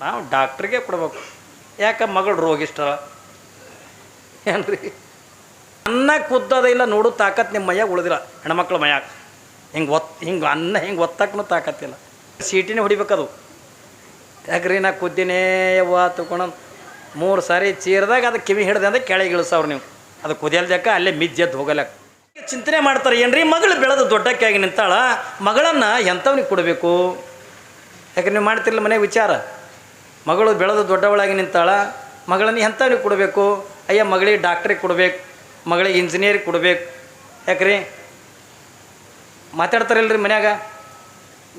ನಾವು ಡಾಕ್ಟ್ರಿಗೆ ಕೊಡ್ಬೇಕು. ಯಾಕೆ ಮಗಳು ರೋಗಿಷ್ಟ ಏನ್ರಿ? ಅನ್ನ ಕುದ್ದದ ಇಲ್ಲ ನೋಡು ತಾಕತ್ ನಿಮ್ಮ ಮೈಯಾಗ ಉಳಿದಿಲ್ಲ. ಹೆಣ್ಮಕ್ಳ ಮೈಯಾಗ. ಹಿಂಗೆ ಒತ್, ಹಿಂಗೆ ಅನ್ನ ಹಿಂಗೆ ಒತ್ತಕ್ಕೂ ತಾಕತ್ತಿಲ್ಲ ಸೀಟಿನೇ ಹೊಡಿಬೇಕದು. ಯಾಕ್ರಿ ನಾ ಕುದ್ದಿನೇ ಯವ್ವ ತಗೊಂಡು ಮೂರು ಸಾರಿ ಚೀರದಾಗ ಅದು ಕಿವಿ ಹಿಡ್ದೆ ಅಂದ್ರೆ ಕೆಳಗೆ ಇಳಿಸವ್ರು ನೀವು. ಅದು ಕುದಿಯಲ್ದಕ್ಕ ಅಲ್ಲೇ ಮಿಜ್ಜೆದ್ದು ಹೋಗಲಕ್ಕ ಚಿಂತನೆ ಮಾಡ್ತಾರೆ, ಏನ್ರಿ? ಮಗಳು ಬೆಳೆದು ದೊಡ್ಡಕ್ಕಾಗಿ ನಿಂತಾಳ, ಮಗಳನ್ನು ಎಂಥವ್ನಿಗೆ ಕೊಡಬೇಕು? ಯಾಕೆ ನೀವು ಮಾಡ್ತಿರ್ಲಿಲ್ಲ ಮನೆ ವಿಚಾರ? ಮಗಳು ಬೆಳೆದು ದೊಡ್ಡವಳಾಗಿ ನಿಂತಾಳ, ಮಗಳನ್ನು ಎಂಥವ್ರಿಗೆ ಕೊಡಬೇಕು. ಅಯ್ಯ, ಮಗಳಿಗೆ ಡಾಕ್ಟ್ರಿಗೆ ಕೊಡಬೇಕು, ಮಗಳಿಗೆ ಇಂಜಿನಿಯರಿಗೆ ಕೊಡಬೇಕು. ಯಾಕ್ರಿ? ಮಾತಾಡ್ತಾರಿಲ್ರಿ ಮನ್ಯಾಗ?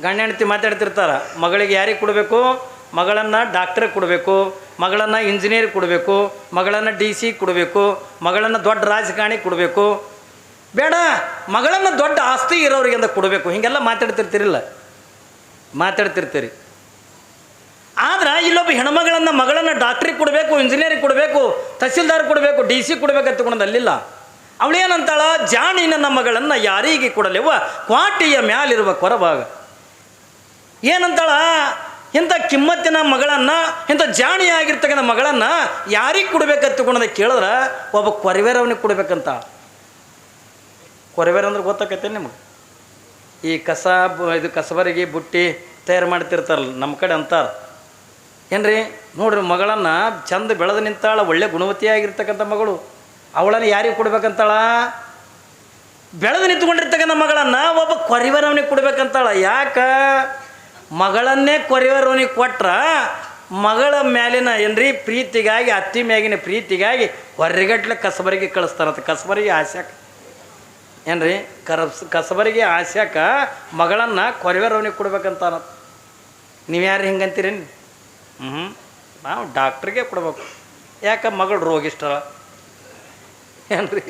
ಗಂಡ ಹೆಂಡತಿ ಮಾತಾಡ್ತಿರ್ತಾರ, ಮಗಳಿಗೆ ಯಾರಿಗೆ ಕೊಡಬೇಕು? ಮಗಳನ್ನು ಡಾಕ್ಟ್ರಿಗೆ ಕೊಡಬೇಕು, ಮಗಳನ್ನು ಇಂಜಿನಿಯರ್ ಕೊಡಬೇಕು, ಮಗಳನ್ನು ಡಿ ಸಿ ಕೊಡಬೇಕು, ಮಗಳನ್ನು ದೊಡ್ಡ ರಾಜಕಾರಣಿ ಕೊಡಬೇಕು. ಬೇಡ, ಮಗಳನ್ನು ದೊಡ್ಡ ಆಸ್ತಿ ಇರೋರಿಗೆ ಅಂತ ಕೊಡಬೇಕು. ಹೀಗೆಲ್ಲ ಮಾತಾಡ್ತಿರ್ತೀರಿಲ್ಲ. ಮಾತಾಡ್ತಿರ್ತೀರಿ. ಆದ್ರೆ ಇಲ್ಲೊಬ್ಬ ಹೆಣ್ಮಗಳನ್ನ ಮಗಳನ್ನು ಡಾಕ್ಟ್ರಿಗೆ ಕೊಡಬೇಕು ಇಂಜಿನಿಯರಿಗೆ ಕೊಡಬೇಕು, ತಹಸೀಲ್ದಾರ್ ಕೊಡಬೇಕು ಡಿ ಸಿ ಕೊಡಬೇಕು ತಗೊಂಡು ಅಲ್ಲಿಲ್ಲ ಅವಳೇನಂತಾಳ ಜಾಣಿ ನನ್ನ ಮಗಳನ್ನು ಯಾರಿಗೆ ಕೊಡಲಿವ ಕ್ವಾಟಿಯ ಮ್ಯಾಲಿರುವ ಕೊರಭಾಗ ಏನಂತಾಳ? ಇಂಥ ಕಿಮ್ಮತ್ತಿನ ಮಗಳನ್ನು, ಇಂಥ ಜಾಣಿಯಾಗಿರ್ತಕ್ಕಂಥ ಮಗಳನ್ನು ಯಾರಿಗೆ ಕೊಡ್ಬೇಕಂತ ತಗೊಂಡದ ಕೇಳಿದ್ರೆ, ಒಬ್ಬ ಕೊರವೇರವನಿಗೆ ಕೊಡಬೇಕಂತ. ಕೊರವೇರ ಅಂದ್ರೆ ಗೊತ್ತಾಕೈತೆ ನಿಮಗೆ? ಈ ಕಸ ಇದು ಕಸಬರಿಗೆ, ಬುಟ್ಟಿ ತಯಾರು ಮಾಡ್ತಿರ್ತಾರಲ್ಲ, ನಮ್ಮ ಕಡೆ ಅಂತಾರೆ. ಏನ್ರಿ? ನೋಡ್ರಿ, ಮಗಳನ್ನು ಚಂದ ಬೆಳೆದು ನಿಂತಾಳ, ಒಳ್ಳೆ ಗುಣವತಿಯಾಗಿರ್ತಕ್ಕಂಥ ಮಗಳು. ಅವಳನ್ನು ಯಾರಿಗೆ ಕೊಡ್ಬೇಕಂತಾಳ? ಬೆಳೆದು ನಿಂತ್ಕೊಂಡಿರ್ತಕ್ಕಂಥ ಮಗಳನ್ನು ಒಬ್ಬ ಕೊರಿವರವನಿಗೆ ಕೊಡ್ಬೇಕಂತಾಳ. ಯಾಕ? ಮಗಳನ್ನೇ ಕೊರಿವರವನಿಗೆ ಕೊಟ್ರ ಮಗಳ ಮೇಲಿನ ಏನ್ರಿ, ಪ್ರೀತಿಗಾಗಿ, ಅತ್ತಿ ಮ್ಯಾಗಿನ ಪ್ರೀತಿಗಾಗಿ ಹೊರಗಟ್ಲೆ ಕಸಬರಿಗೆ ಕಳಿಸ್ತಾರಂತ ಕಸಬರಿಗೆ ಆಸ್ಯಾಕ ಏನ್ರಿ? ಕರಬ್ಸ್ ಕಸಬರಿಗೆ ಆಸ್ಯಾಕ ಮಗಳನ್ನು ಕೊರಿವರವನಿಗೆ ಕೊಡ್ಬೇಕಂತ ನೀವು ಯಾರು ಹಿಂಗಂತೀರಿ ಹ್ಞೂ ನಾವು ಡಾಕ್ಟ್ರಿಗೆ ಕೊಡ್ಬೇಕು. ಯಾಕೆ ಮಗಳು ರೋಗಿಷ್ಟ ಏನ್ರಿ?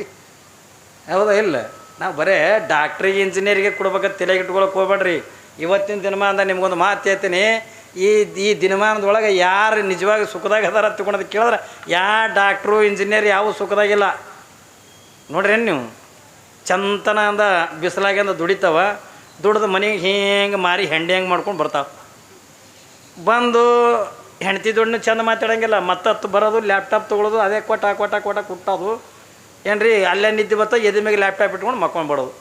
ಹೌದಾ ಇಲ್ಲ? ನಾವು ಬರೇ ಡಾಕ್ಟ್ರಿಗೆ, ಇಂಜಿನಿಯರಿಗೆ ಕೊಡ್ಬೇಕಂತ ತಲೆಗೆ ಇಟ್ಕೊಳಕ್ಕೆ ಹೋಗ್ಬೇಡ್ರಿ. ಇವತ್ತಿನ ದಿನಮಾನದ ನಿಮ್ಗೊಂದು ಮಾತು ಹೇಳ್ತೀನಿ. ಈ ಈ ದಿನಮಾನದೊಳಗೆ ಯಾರು ನಿಜವಾಗಿ ಸುಖದಾಗ ಅದಾರ ತಗೊಂಡದು ಕೇಳಿದ್ರೆ ಯಾ ಡಾಕ್ಟ್ರು, ಇಂಜಿನಿಯರ್ ಯಾವ ಸುಖದಾಗಿಲ್ಲ. ನೋಡ್ರಿ ನೀವು? ಚಂತನ ಅಂದ ಬಿಸಿಲಾಗಿಂದ ದುಡಿತಾವ. ದುಡ್ದು ಮನೆಗೆ ಹಿಂಗೆ ಮಾರಿ ಹೆಂಡಿ ಹೆಂಗೆ ಮಾಡ್ಕೊಂಡು ಬರ್ತಾವ. ಬಂದು ಹೆಂಡ್ತಿ ದೊಡ್ಡ ಚಂದ ಮಾತಾಡೋಂಗಿಲ್ಲ ಮತ್ತತ್ತು ಬರೋದು ಲ್ಯಾಪ್ಟಾಪ್ ತೊಗೊಳೋದು, ಅದೇ ಕೊಟ್ಟ ಕೊಟ್ಟ ಕೊಟ್ಟ ಕುಟ್ಟೋದು. ಏನ್ರಿ, ಅಲ್ಲೇ ನಿದ್ದೆ ಬರ್ತಾ ಎದೆ ಮೇಲೆ ಲ್ಯಾಪ್ಟಾಪ್ ಇಟ್ಕೊಂಡು ಮಕ್ಕೊಂಡ್ಬಿಡೋದು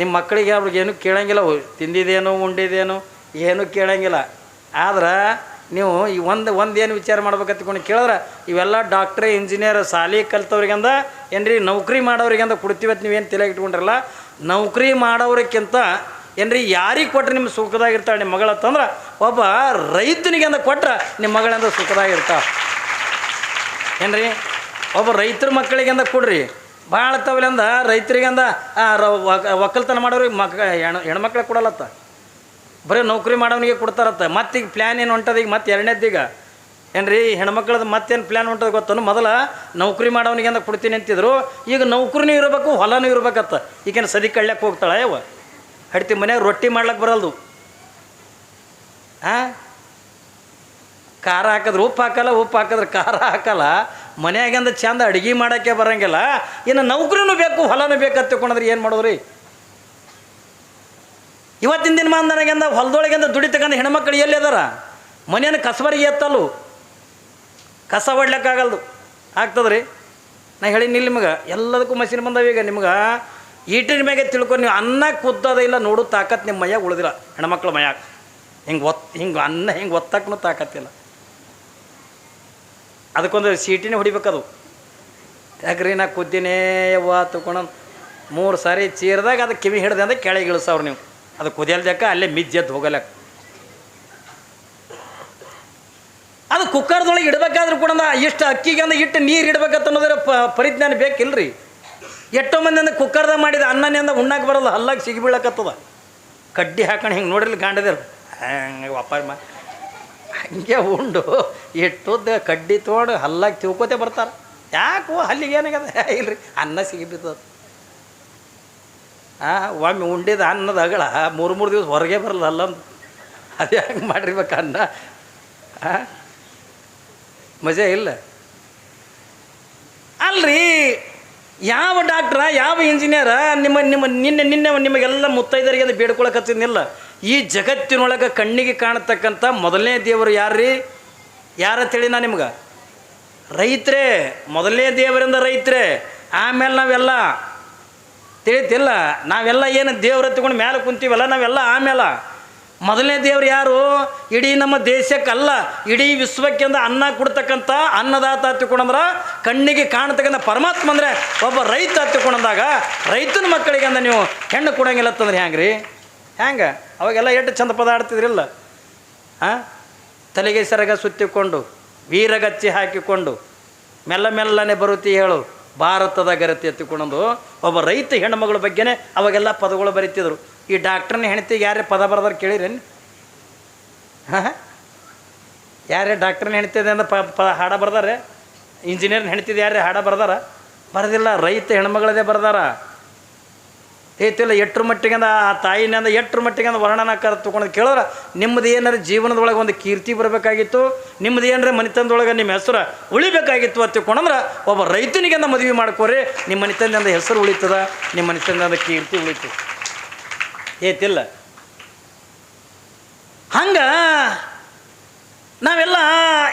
ನಿಮ್ಮ ಮಕ್ಕಳಿಗೆ ಅವ್ರಿಗೆ ಏನು ಕೇಳೋಂಗಿಲ್ಲ ಅವು ತಿಂದಿದ್ದೇನು ಉಂಡಿದೇನು ಏನು ಕೇಳೋಂಗಿಲ್ಲ. ಆದ್ರೆ ನೀವು ಈ ಒಂದು ಒಂದು ಏನು ವಿಚಾರ ಮಾಡ್ಬೇಕಂತ್ಕೊಂಡು ಕೇಳಿದ್ರೆ, ಇವೆಲ್ಲ ಡಾಕ್ಟ್ರ್ ಇಂಜಿನಿಯರ್ ಸಾಲಿ ಕಲ್ತವ್ರಿಗಂದ, ಏನ್ರಿ, ನೌಕರಿ ಮಾಡೋರಿಗಂದ ಕೊಡ್ತೀವತ್ತು ನೀವೇನು ತಲೆಗೆ ಇಟ್ಕೊಂಡಿರಲ್ಲ, ನೌಕರಿ ಮಾಡೋರಿಗಿಂತ ಏನ್ರಿ, ಯಾರಿಗೆ ಕೊಟ್ರೆ ನಿಮ್ಮ ಸುಖದಾಗಿರ್ತಾಳೆ ನಿಮ್ಮ ಮಗಳತ್ತಂದ್ರೆ ಒಬ್ಬ ರೈತನಿಗೆ ಅಂದ ಕೊಟ್ರೆ ನಿಮ್ಮ ಮಗಳಂದ ಸುಖದಾಗಿರ್ತಾಳೆ. ಏನ್ರಿ, ಒಬ್ಬ ರೈತರ ಮಕ್ಕಳಿಗೆ ಅಂದ ಕೊಡ್ರಿ ಭಾಳ ತವಲಿಂದ ರೈತರಿಗಂದ ಒಕ್ಕಲ್ತನ ಮಾಡೋರಿಗೆ ಮಕ್ ಹೆಣ್ಣು ಹೆಣ್ಮಕ್ಳಿಗೆ ಕೊಡಲತ್ತ ಬರೀ ನೌಕರಿ ಮಾಡೋನಿಗೆ ಕೊಡ್ತಾರತ್ತ. ಮತ್ತೀಗ ಪ್ಲ್ಯಾನ್ ಏನು ಹೊಂಟದ ಈಗ? ಮತ್ತೆ ಎರಡನೇದೀಗ ಏನ್ರಿ ಹೆಣ್ಮಕ್ಳದ್ದು ಮತ್ತೇನು ಪ್ಲ್ಯಾನ್ ಹೊಂಟದ ಗೊತ್ತನು? ಮೊದಲ ನೌಕರಿ ಮಾಡೋನಿಗೆ ಅಂದ ಕೊಡ್ತೀನಿ ಅಂತಿದ್ರು. ಈಗ ನೌಕರಿನೂ ಇರಬೇಕು, ಹೊಲನೂ ಇರ್ಬೇಕತ್ತ. ಈಗೇನು ಸದಿ ಕಳ್ಯಕ್ಕೆ ಹೋಗ್ತಾಳೆ ಯಾವ ಹಡ್ತಿ ಮನ್ಯಾಗ ರೊಟ್ಟಿ ಮಾಡ್ಲಕ್ಕೆ ಬರಲ್ದು. ಹಾಂ ಖಾರ ಹಾಕಿದ್ರೆ ಉಪ್ಪು ಹಾಕಲ್ಲ, ಉಪ್ಪು ಹಾಕಿದ್ರೆ ಖಾರ ಹಾಕಲ್ಲ. ಮನ್ಯಾಗಿಂದ ಚಂದ ಅಡುಗೆ ಮಾಡೋಕ್ಕೆ ಬರೋಂಗಿಲ್ಲ. ಇನ್ನು ನೌಕರಿನೂ ಬೇಕು, ಹೊಲನೂ ಬೇಕು ಅಂತ ತಿಳ್ಕೊಂಡ್ರೆ ಏನು ಮಾಡೋದ್ರಿ? ಇವತ್ತಿನ ದಿನ ನನಗೆಂದ ಹೊಲದೊಳಗಿಂದ ದುಡಿತಕ್ಕಂಥ ಹೆಣ್ಮಕ್ಳು ಎಲ್ಲಿ ಅದಾರ? ಮನೆಯನ್ನು ಕಸಬರಿಗೆ ಎತ್ತಲು ಕಸ ಹೊಡ್ಲಿಕ್ಕಾಗಲ್ದು ಆಗ್ತದ್ರಿ? ನಾ ಹೇಳಿ ನಿಮಗೆ, ಎಲ್ಲದಕ್ಕೂ ಮಷಿನ್ ಬಂದವ ಈಗ ನಿಮ್ಗೆ. ಈಟಿನ ಮ್ಯಾಗೆ ತಿಳ್ಕೊಂಡು ನೀವು ಅನ್ನ ಕುದ್ದದ ಇಲ್ಲ ನೋಡು, ತಾಕತ್ ನಿಮ್ಮ ಮೈಯಾಗ ಉಳಿದಿಲ್ಲ. ಹೆಣ್ಮಕ್ಳ ಮೈಯಾಗ. ಹಿಂಗೆ ಒತ್, ಹಿಂಗೆ ಅನ್ನ ಹಿಂಗೆ ಒತ್ತಕ್ಕೂ ತಾಕತ್ತಿಲ್ಲ ಅದಕ್ಕೊಂದು ಸೀಟಿನೇ ಹೊಡಿಬೇಕದು. ಯಾಕ್ರಿ ನಾ ಕುದ್ದಿನೇ ಯವ್ವ ತಗೊಂಡು ಮೂರು ಸಾರಿ ಚೀರ್ದಾಗ ಅದು ಕಿವಿ ಹಿಡ್ದೆ ಅಂದ್ರೆ ಕೆಳಗೆ ಇಳಿಸವ್ರು ನೀವು. ಅದು ಕುದಿಯಲ್ದಕ್ಕ ಅಲ್ಲೇ ಮಿಜ್ಜೆದ್ದು ಹೋಗಲಕ್ಕ ಅದು ಕುಕ್ಕರ್ದೊಳಗೆ ಇಡಬೇಕಾದ್ರೂ ಕೂಡ ಇಷ್ಟು ಅಕ್ಕಿಗೆ ಅಂದ್ರೆ ಇಟ್ಟು ನೀರು ಇಡಬೇಕಂತ ಅನ್ನೋದ್ರ ಪರಿಜ್ಞಾನ ಬೇಕಿಲ್ರಿ? ಎಷ್ಟೋ ಮಂದಿ ಕುಕ್ಕರ್ದಾಗ ಮಾಡಿದ ಅನ್ನನಿಂದ ಉಣ್ಣಕ್ಕೆ ಬರಲ್ಲ ಹಲ್ಲಾಗ ಸಿಗಿಬೀಳಕತ್ತದ ಕಡ್ಡಿ ಹಾಕೊಂಡು ಹಿಂಗೆ ನೋಡಿರಲಿ ಗಾಂಡದಿರು ಹಂಗೆ ವಾಪಾರ ಮಾ ಹಂಗೆ ಉಂಡು, ಎಷ್ಟೊದ್ದು ಕಡ್ಡಿ ತೊಗೊಂಡು ಹಲ್ಲಾಗಿ ತಿಳ್ಕೊತೆ ಬರ್ತಾರೆ. ಯಾಕೋ ಹಲ್ಲಿಗೆ ಏನಾಗದ ಇಲ್ರಿ, ಅನ್ನ ಸಿಗಿಬಿದ್ದದ ಒಮ್ಮೆ ಉಂಡಿದ ಅನ್ನದ ಅಗಳ ಮೂರು ಮೂರು ದಿವಸ ಹೊರಗೆ ಬರಲ್ಲ ಅಲ್ಲಂದು ಅದೇ. ಹಂಗೆ ಮಾಡಿರ್ಬೇಕು ಅನ್ನ? ಮಜಾ ಇಲ್ಲ. ಅಲ್ರಿ ಯಾವ ಡಾಕ್ಟ್ರ ಯಾವ ಇಂಜಿನಿಯರ ನಿಮ್ಮ ನಿಮ್ಮ, ನಿನ್ನೆ ನಿನ್ನೆ ನಿಮಗೆಲ್ಲ ಮುತ್ತೈದರಿಗೆ ಅದು ಬೇಡ್ಕೊಳಕತ್ತಿದ್ನಿಲ್ಲ ಈ ಜಗತ್ತಿನೊಳಗೆ ಕಣ್ಣಿಗೆ ಕಾಣತಕ್ಕಂಥ ಮೊದಲನೇ ದೇವರು ಯಾರ್ರೀ? ಯಾರಂತೇಳಿ ನಾ ನಿಮ್ಗೆ? ರೈತರೇ, ಮೊದಲನೇ ದೇವರಿಂದ ರೈತರೇ, ಆಮೇಲೆ ನಾವೆಲ್ಲ ತಿಳಿತಿಲ್ಲ. ನಾವೆಲ್ಲ ಏನು ದೇವ್ರ ಹತ್ಕೊಂಡು ಮೇಲೆ ಕುಂತೀವಲ್ಲ, ನಾವೆಲ್ಲ ಆಮೇಲೆ. ಮೊದಲನೇ ದೇವ್ರು ಯಾರು? ಇಡೀ ನಮ್ಮ ದೇಶಕ್ಕಲ್ಲ, ಇಡೀ ವಿಶ್ವಕ್ಕೆ ಅಂದ ಅನ್ನ ಕೊಡ್ತಕ್ಕಂಥ ಅನ್ನದಾತ ಹತ್ತಿಕೊಂಡಂದ್ರೆ ಕಣ್ಣಿಗೆ ಕಾಣ್ತಕ್ಕಂಥ ಪರಮಾತ್ಮ ಅಂದರೆ ಒಬ್ಬ ರೈತ ಹತ್ತಿಕೊಂಡಂದಾಗ ರೈತನ ಮಕ್ಕಳಿಗೆ ಅಂದ ನೀವು ಹೆಣ್ಣು ಕೊಡೋಂಗಿಲ್ಲ ಅಂತಂದ್ರೆ ಹ್ಯಾಂಗೆ ರೀ ಹ್ಯಾಂಗೆ? ಅವಾಗೆಲ್ಲ ಎಷ್ಟು ಚಂದ ಪದ ಆಡ್ತಿದ್ರಿಲ್ಲ? ಹಾಂ ತಲೆಗೆ ಸೆರಗ ಸುತ್ತಿಕೊಂಡು, ವೀರಗಚ್ಚಿ ಹಾಕಿಕೊಂಡು, ಮೆಲ್ಲ ಮೆಲ್ಲನೆ ಬರುತ್ತಿ ಹೇಳು, ಭಾರತದ ಗರತಿ ಎತ್ತಿಕೊಂಡು ಒಬ್ಬ ರೈತ ಹೆಣ್ಣುಮಗಳ ಬಗ್ಗೆನೇ ಅವಾಗೆಲ್ಲ ಪದಗಳು ಬರೀತಿದ್ರು. ಈ ಡಾಕ್ಟ್ರನ್ನ ಹೆಣ್ತಿಗೆ ಯಾರೇ ಪದ ಬರ್ದಾರ ಕೇಳಿರೇನು? ಹಾಂ ಯಾರೇ ಡಾಕ್ಟ್ರನ್ನ ಹೆಣ್ತಿದೆ ಅಂದ್ರೆ ಪ ಪ, ಹಾಡ ಬರ್ದಾರೆ? ಇಂಜಿನಿಯರ್ನ ಹೆಣ್ತಿದ್ದು ಯಾರೇ ಹಾಡ ಬರ್ದಾರ? ಬರೋದಿಲ್ಲ, ರೈತ ಹೆಣ್ಮಗಳದೇ ಬರ್ದಾರ. ಐತಿಲ್ಲ ಎಟ್ರ ಮಟ್ಟಿಗೆ ಆ ತಾಯಿನಿಂದ ಎಟ್ರ ಮಟ್ಟಿಗೆ ವರ್ಣನಾಕಾರ ತೊಗೊಂಡು ಕೇಳಿದ್ರೆ ನಿಮ್ಮದು ಏನಾರ ಜೀವನದೊಳಗೆ ಒಂದು ಕೀರ್ತಿ ಬರಬೇಕಾಗಿತ್ತು? ನಿಮ್ಮದು ಏನಾರ ಮನೆತನದೊಳಗೆ ನಿಮ್ಮ ಹೆಸರು ಉಳಿಬೇಕಾಗಿತ್ತು ಅಂತ ತಿಳ್ಕೊಂಡ್ರೆ ಒಬ್ಬ ರೈತನಿಗೆಂದ ಮದುವೆ ಮಾಡ್ಕೋರಿ. ನಿಮ್ಮ ಮನೆತನದಿಂದ ಹೆಸರು ಉಳಿತದ, ನಿಮ್ಮ ಮನೆತನದಿಂದ ಕೀರ್ತಿ ಉಳಿತು ಏತಿಲ್ಲ. ಹಂಗೆ ನಾವೆಲ್ಲ